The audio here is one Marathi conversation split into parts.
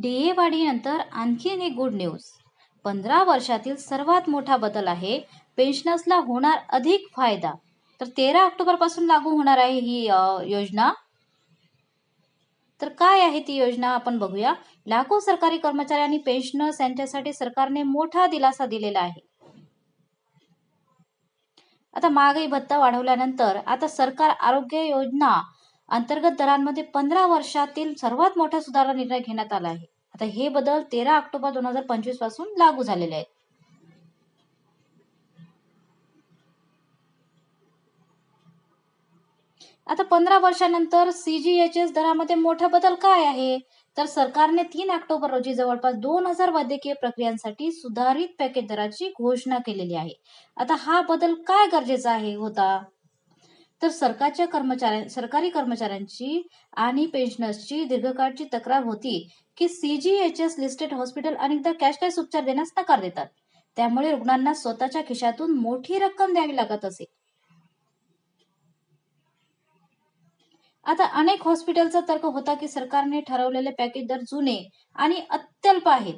डीएवाढीनंतर आणखीन एक गुड न्यूज. पंधरा वर्षातील सर्वात मोठा बदल आहे पेन्शनर्सला होणार अधिक फायदा. तर तेरा ऑक्टोबरपासून लागू होणार आहे ही योजना. तर काय आहे ती योजना आपण बघूया. लाखो सरकारी कर्मचारी आणि पेन्शनर्स यांच्यासाठी सरकारने मोठा दिलासा दिलेला आहे. आता महागाई भत्ता वाढवल्यानंतर आता सरकार आरोग्य योजना अंतर्गत दरांमध्ये पंधरा वर्षातील सर्वात मोठा सुधारणा निर्णय घेण्यात आला आहे. आता हे बदल तेरा ऑक्टोबर दोन हजार पंचवीसपासून लागू झालेले आहेत. आता पंधरा वर्षानंतर सीजीएचएस दरामध्ये मोठा बदल काय आहे? तर सरकारने तीन ऑक्टोबर रोजी जवळपास दोन हजार वैद्यकीय प्रक्रियांसाठी सुधारित पॅकेज दराची घोषणा केलेली आहे. आता हा बदल काय गरजेचा आहे होता? तर सरकारच्या कर्मचाऱ्या सरकारी कर्मचाऱ्यांची आणि पेन्शनर्सची दीर्घकाळची तक्रार होती की सीजीएचएस लिस्टेड हॉस्पिटल अनेकदा कॅशलेस उपचार देण्यास नकार देतात. त्यामुळे रुग्णांना स्वतःच्या खिशातून मोठी रक्कम द्यावी लागत असे. आता अनेक हॉस्पिटलचा तर्क होता की सरकारने ठरवलेले पॅकेज दर जुने आणि अत्यल्प आहेत.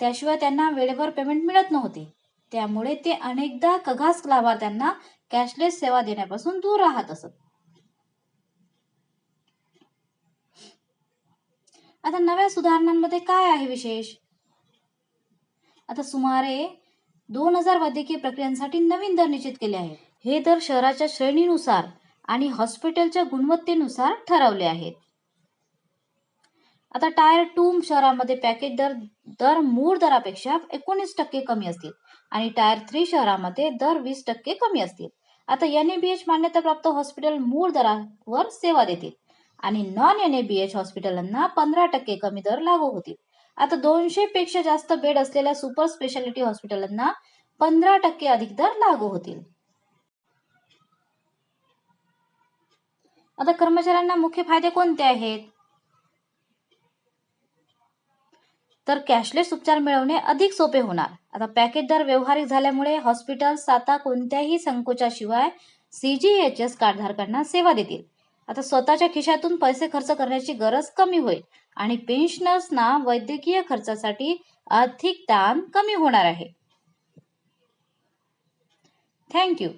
त्याशिवाय त्यांना वेळेवर पेमेंट मिळत नव्हते. त्यामुळे ते अनेकदा कघास लाभार्थ्यांना कॅशलेस सेवा देण्यापासून दूर राहत असत. आता नव्या सुधारणांमध्ये काय आहे विशेष? आता सुमारे दोन हजार वैद्यकीय प्रक्रियांसाठी नवीन दर निश्चित केले आहेत. हे दर शहराच्या श्रेणीनुसार आणि हॉस्पिटलच्या गुणवत्तेनुसार ठरवले आहेत. आता टायर टू शहरामध्ये पॅकेज दर दर मूळ दरापेक्षा एकोणीस टक्के कमी असतील. आणि टायर थ्री शहरामध्ये दर वीस टक्के कमी असतील. आता एन ए बी एच मान्यताप्राप्त हॉस्पिटल मूळ दरावर सेवा देतील. आणि non N A B H हॉस्पिटलांना पंधरा टक्के कमी दर लागू होतील. आता दोनशे पेक्षा जास्त बेड असलेल्या सुपर स्पेशालिटी हॉस्पिटलांना पंधरा टक्के अधिक दर लागू होतील. आता कर्मचाऱ्यांना मुख्य फायदे कोणते आहेत? तर कॅशलेस उपचार मिळवणे अधिक सोपे होणार. आता पॅकेज दर व्यवहारिक झाल्यामुळे हॉस्पिटल्स आता कोणत्याही संकोचाशिवाय सीजीएचएस कार्डधारकांना सेवा देतील. आता स्वतःच्या खिशातून पैसे खर्च करण्याची गरज कमी होईल आणि पेन्शनर्सना वैद्यकीय खर्चासाठी आर्थिक ताण कमी होणार आहे. थँक्यू.